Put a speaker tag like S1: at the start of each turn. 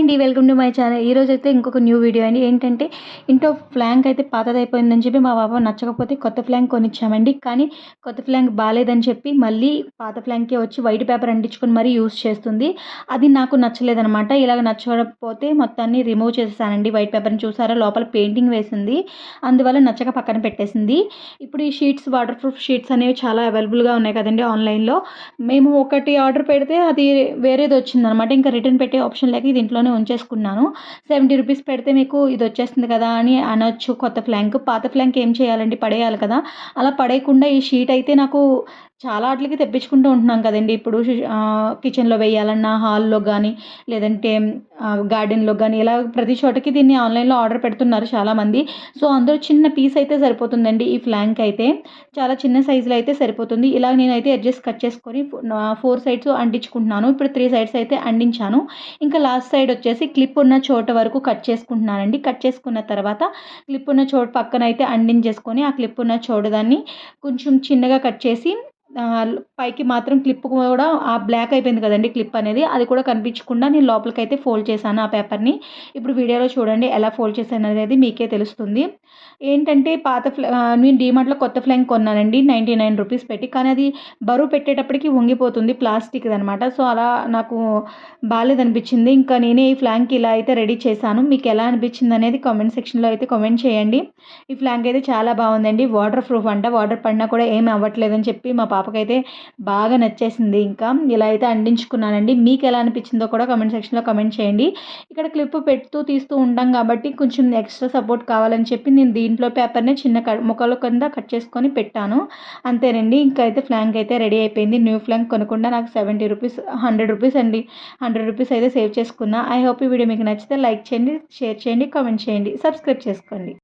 S1: అండి welcome to my channel. ఈ రోజు అయితే ఇంకొక న్యూ వీడియో అండి. ఏంటంటే ఇంట్లో ఫ్లాంక్ అయితే పాతదైపోయిందని చెప్పి మా బాబా నచ్చకపోతే కొత్త ఫ్లాంక్ కొనిచ్చామండి. కానీ కొత్త ఫ్లాంక్ బాగాలేదని చెప్పి మళ్ళీ పాత ఫ్లాంకే వచ్చి వైట్ పేపర్ అంటించుకొని మరీ యూస్ చేస్తుంది. అది నాకు నచ్చలేదనమాట. ఇలాగ నచ్చకపోతే మొత్తాన్ని రిమూవ్ చేసేసానండి. వైట్ పేపర్ని చూసారా? లోపల పెయింటింగ్ వేసింది. అందువల్ల నచ్చక పక్కన పెట్టేసింది. ఇప్పుడు ఈ షీట్స్ వాటర్ ప్రూఫ్ షీట్స్ అనేవి చాలా అవైలబుల్గా ఉన్నాయి కదండి ఆన్లైన్లో. మేము ఒకటి ఆర్డర్ పెడితే అది వేరేది వచ్చిందనమాట. ఇంకా రిటర్న్ పెట్టే ఆప్షన్ లేక ఇది ఇంట్లోనే ఉంచేసుకున్నాను. సెవెంటీ రూపీస్ పెడితే మీకు ఇది వచ్చేస్తుంది కదా అని అనొచ్చు కొత్త ఫ్లాంక్. పాత ఫ్లాంక్ ఏం చేయాలండి? పడేయాలి కదా. అలా పడేయకుండా ఈ షీట్ అయితే నాకు చాలా వాటికి తెప్పించుకుంటూ ఉంటున్నాం కదండి. ఇప్పుడు కిచెన్లో వేయాలన్నా హాల్లో కానీ లేదంటే గార్డెన్లో కానీ ఇలా ప్రతి చోటకి దీన్ని ఆన్లైన్లో ఆర్డర్ పెడుతున్నారు చాలామంది. సో అందరూ చిన్న పీస్ అయితే సరిపోతుందండి. ఈ ఫ్లాంక్ అయితే చాలా చిన్న సైజులో అయితే సరిపోతుంది. ఇలా నేనైతే అడ్జస్ట్ కట్ చేసుకొని ఫోర్ సైడ్స్ అంటించుకుంటున్నాను. ఇప్పుడు త్రీ సైడ్స్ అయితే అంటించాను. ఇంకా లాస్ట్ సైడ్ వచ్చేసి క్లిప్ ఉన్న చోట వరకు కట్ చేసుకుంటున్నానండి. కట్ చేసుకున్న తర్వాత క్లిప్ ఉన్న చోటు పక్కన అయితే అంటించేసుకొని ఆ క్లిప్ ఉన్న చోటు దాన్ని కొంచెం చిన్నగా కట్ చేసి పైకి మాత్రం క్లిప్ కూడా ఆ బ్లాక్ అయిపోయింది కదండి క్లిప్ అనేది. అది కూడా కనిపించకుండా నేను లోపలికి అయితే ఫోల్డ్ చేశాను ఆ పేపర్ని. ఇప్పుడు వీడియోలో చూడండి ఎలా ఫోల్డ్ చేశాను అనేది మీకే తెలుస్తుంది. ఏంటంటే పాత ఫ్లా నేను డీమార్ట్లో కొత్త ఫ్లాంక్ కొన్నానండి నైంటీ నైన్ రూపీస్ పెట్టి. కానీ అది బరువు పెట్టేటప్పటికి వంగిపోతుంది ప్లాస్టిక్ అనమాట సో అలా నాకు బాగాలేదనిపించింది ఇంకా నేనే ఈ ఫ్లాంక్ ఇలా అయితే రెడీ చేశాను. మీకు ఎలా అనిపించింది అనేది కామెంట్ సెక్షన్లో అయితే కామెంట్ చేయండి. ఈ ఫ్లాంక్ అయితే చాలా బాగుందండి. వాటర్ ప్రూఫ్ అంట. వాటర్ పడినా కూడా ఏమి అవ్వట్లేదని చెప్పి మా పాపకైతే బాగా నచ్చేసింది. ఇంకా ఇలా అయితే అందించుకున్నానండి. మీకు ఎలా అనిపించిందో కూడా కమెంట్ సెక్షన్లో కమెంట్ చేయండి. ఇక్కడ క్లిప్ పెడుతూ తీస్తూ ఉంటాం కాబట్టి కొంచెం ఎక్స్ట్రా సపోర్ట్ కావాలని చెప్పి నేను దీంట్లో పేపర్ని చిన్న ముక్కల కింద కట్ చేసుకొని పెట్టాను. అంతేనండి. ఇంకా అయితే ఫ్లాంక్ అయితే రెడీ అయిపోయింది. న్యూ ఫ్లాంక్ కొనకుండా నాకు సెవెంటీ రూపీస్ హండ్రెడ్ రూపీస్ అండి. హండ్రెడ్ రూపీస్ అయితే సేవ్ చేసుకున్నా. ఐ హోప్ ఈ వీడియో మీకు నచ్చితే లైక్ చేయండి షేర్ చేయండి కామెంట్ చేయండి సబ్స్క్రైబ్ చేసుకోండి.